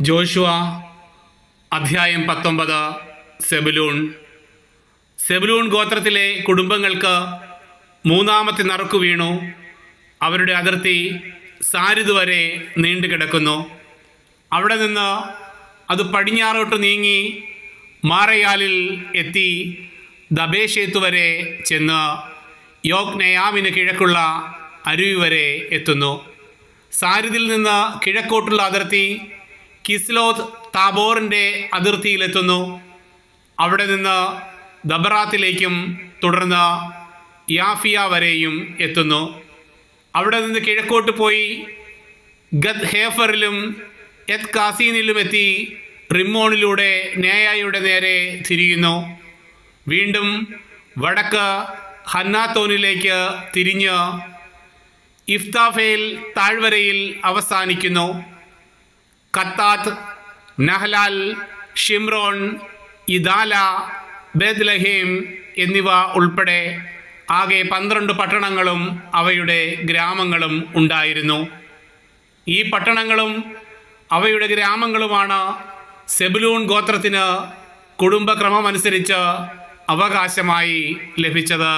Joshua അധ്യായം പത്തൊമ്പത് സെബുലൂൺ. സെബുലൂൺ ഗോത്രത്തിലെ കുടുംബങ്ങൾക്ക് മൂന്നാമത്തെ നറുക്കു വീണു. അവരുടെ അതിർത്തി സാരിത് വരെ നീണ്ടുകിടക്കുന്നു അവിടെ നിന്ന് അത് പടിഞ്ഞാറോട്ട് നീങ്ങി മാറയാലിൽ എത്തി ദബേഷേത്ത് വരെ ചെന്ന് യോഗ്നയാമിന് കിഴക്കുള്ള അരുവി വരെ എത്തുന്നു. സാരിദിൽ നിന്ന് കിഴക്കോട്ടുള്ള അതിർത്തി കിസ്ലോത്ത് താബോറിന്റെ അതിർത്തിയിലെത്തുന്നു. അവിടെ നിന്ന് ദബറാത്തിലേക്കും തുടർന്ന് യാഫിയ വരെയും എത്തുന്നു. അവിടെ നിന്ന് കിഴക്കോട്ട് പോയി ഗദ് ഹേഫറിലും എത് കാസീനിലും എത്തി റിമോണിലൂടെ നേയായുടെ നേരെ തിരിയുന്നു. വീണ്ടും വടക്ക് ഹന്നാത്തോനിലേക്ക് തിരിഞ്ഞ് ഇഫ്താഫേൽ താഴ്വരയിൽ അവസാനിക്കുന്നു. ഖത്താത്ത് നഹ്ലാൽ ഷിംറോൺ ഇദാല ബേദ്ലഹീം എന്നിവ ഉൾപ്പെടെ ആകെ പന്ത്രണ്ട് പട്ടണങ്ങളും അവയുടെ ഗ്രാമങ്ങളും ഉണ്ടായിരുന്നു. ഈ പട്ടണങ്ങളും അവയുടെ ഗ്രാമങ്ങളുമാണ് സെബുലൂൺ ഗോത്രത്തിന് കുടുംബക്രമമനുസരിച്ച് അവകാശമായി ലഭിച്ചത്.